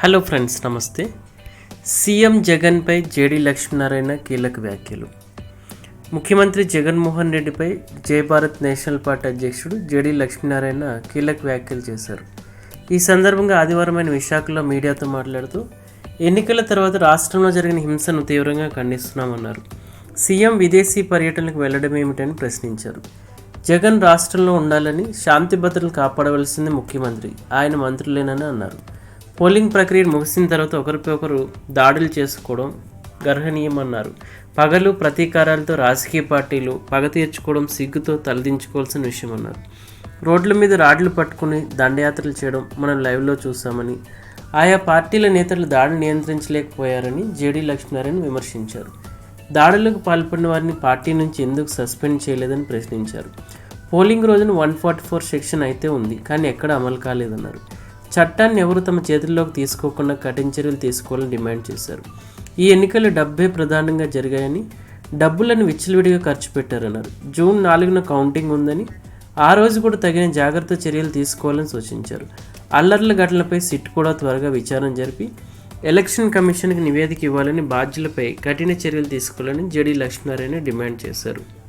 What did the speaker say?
Hello friends నమస్తే. CM జగన్పై JD Lakshminarayana కీలక వ్యాఖ్యలు. ముఖ్యమంత్రి జగన్మోహన్ రెడ్డిపై జయభారత్ నేషనల్ పార్టీ అధ్యక్షుడు జేడీ లక్ష్మీనారాయణ కీలక వ్యాఖ్యలు చేశారు. ఈ సందర్భంగా ఆదివారమైన విశాఖలో మీడియాతో మాట్లాడుతూ ఎన్నికల తర్వాత రాష్ట్రంలో జరిగిన హింసను తీవ్రంగా ఖండిస్తున్నామన్నారు. సీఎం విదేశీ పర్యటనకు వెళ్ళడం ఏమిటని ప్రశ్నించారు. జగన్ రాష్ట్రంలో ఉండాలని శాంతి భద్రతలు కాపాడవలసింది ముఖ్యమంత్రి ఆయన మంత్రులేనని అన్నారు. పోలింగ్ ప్రక్రియ ముగిసిన తర్వాత ఒకరిపై ఒకరు దాడులు చేసుకోవడం గర్హనీయమన్నారు. పగలు ప్రతీకారాలతో రాజకీయ పార్టీలు పగ తీర్చుకోవడం సిగ్గుతో తలదించుకోవాల్సిన విషయం అన్నారు రోడ్ల మీద రాడ్లు పట్టుకుని దండయాత్రలు చేయడం మనం లైవ్లో చూసామని ఆయా పార్టీల నేతలు దాడిని నియంత్రించలేకపోయారని జేడీ లక్ష్మీనారాయణ విమర్శించారు. దాడులకు పాల్పడిన వారిని పార్టీ నుంచి ఎందుకు సస్పెండ్ చేయలేదని ప్రశ్నించారు. పోలింగ్ రోజున వన్ ఫార్టీ ఫోర్ సెక్షన్ అయితే ఉంది కానీ ఎక్కడ అమలు కాలేదన్నారు. చట్టాన్ని ఎవరు తమ చేతుల్లోకి తీసుకోకుండా కఠిన చర్యలు తీసుకోవాలని డిమాండ్ చేశారు. ఈ ఎన్నికలు డబ్బే ప్రధానంగా జరిగాయని డబ్బులను విచ్చలవిడిగా ఖర్చు పెట్టారన్నారు. జూన్ నాలుగున కౌంటింగ్ ఉందని ఆ రోజు కూడా తగిన జాగ్రత్త చర్యలు తీసుకోవాలని సూచించారు. అల్లర్ల ఘటనలపై సిట్ కూడా త్వరగా విచారణ జరిపి ఎలక్షన్ కమిషన్కి నివేదిక ఇవ్వాలని బాధ్యులపై కఠిన చర్యలు తీసుకోవాలని జడి లక్ష్మీనారాయణ డిమాండ్ చేశారు.